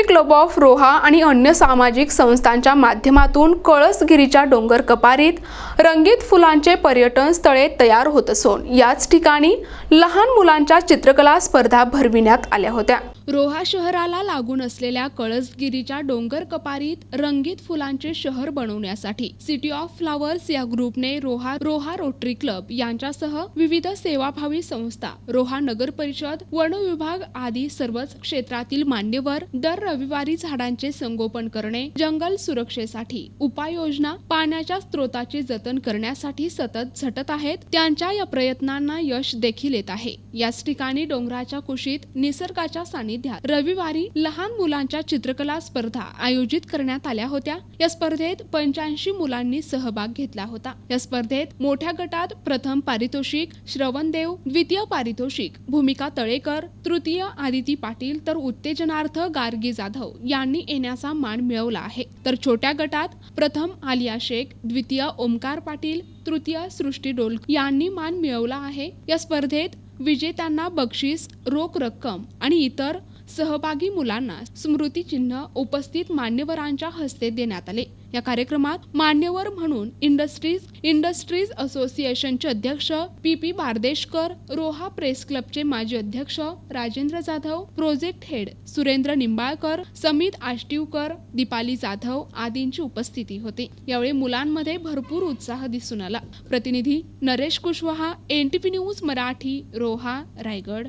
Club of Roha आणि अन्य सामाजिक संस्थांच्या माध्यमातून कळसगिरीच्या डोंगर कपारीत रंगीत फुलांचे पर्यटन स्थळे तयार होत असून याच ठिकाणी लहान मुलांच्या चित्रकला स्पर्धा भरविण्यात आल्या होत्या. रोहा शहराला लागून असलेल्या कळसगिरीच्या डोंगर कपारीत रंगीत फुलांचे शहर बनवण्यासाठी सिटी ऑफ फ्लावर्स या ग्रुपने रोहा रोहा रोटरी क्लब यांच्यासह विविध सेवाभावी संस्था रोहा नगर परिषद वन विभाग आदी सर्वच क्षेत्रातील मान्यवर दर रविवारी झाडांचे संगोपन करणे जंगल सुरक्षेसाठी उपाययोजना पाण्याच्या स्त्रोताचे जतन करण्यासाठी सतत झटत आहेत त्यांच्या या प्रयत्नांना यश देखील येत आहे. याच ठिकाणी डोंगराच्या कुशीत निसर्गाच्या सानिध्यात रविवारी लहान मुलांच्या चित्रकला स्पर्धा आयोजित करण्यात आल्या होत्या. या स्पर्धेत पंच्याऐंशी मुलांनी सहभाग घेतला होता. या स्पर्धेत मोठ्या गटात प्रथम पारितोषिक श्रवणदेव द्वितीय पारितोषिक भूमिका तळेकर तृतीय आदिती पाटील तर उत्तेजनार्थ गार्गी जाधव यांनी येण्याचा मान मिळवला आहे. तर छोट्या गटात प्रथम आलिया शेख द्वितीय ओमकार पाटील तृतीय सृष्टी डोल यांनी मान मिळवला आहे. या स्पर्धेत विजेत्यांना बक्षीस रोख रक्कम आणि इतर सहभागी मुलांना स्मृतिचिन्ह उपस्थित मान्यवरांच्या हस्ते देण्यात आले. या कार्यक्रमात मान्यवर म्हणून इंडस्ट्रीज इंडस्ट्रीज असोसिएशनचे अध्यक्ष P P Bardeshkar Roha press क्लबचे माजी अध्यक्ष राजेंद्र जाधव प्रोजेक्ट हेड सुरेंद्र निंबाळकर समित आष्टीवकर दीपाली जाधव आदींची उपस्थिती होती. यावेळी मुलांमध्ये भरपूर उत्साह दिसून आला. प्रतिनिधी नरेश कुशवाहा एनटीपी न्यूज मराठी रोहा रायगड.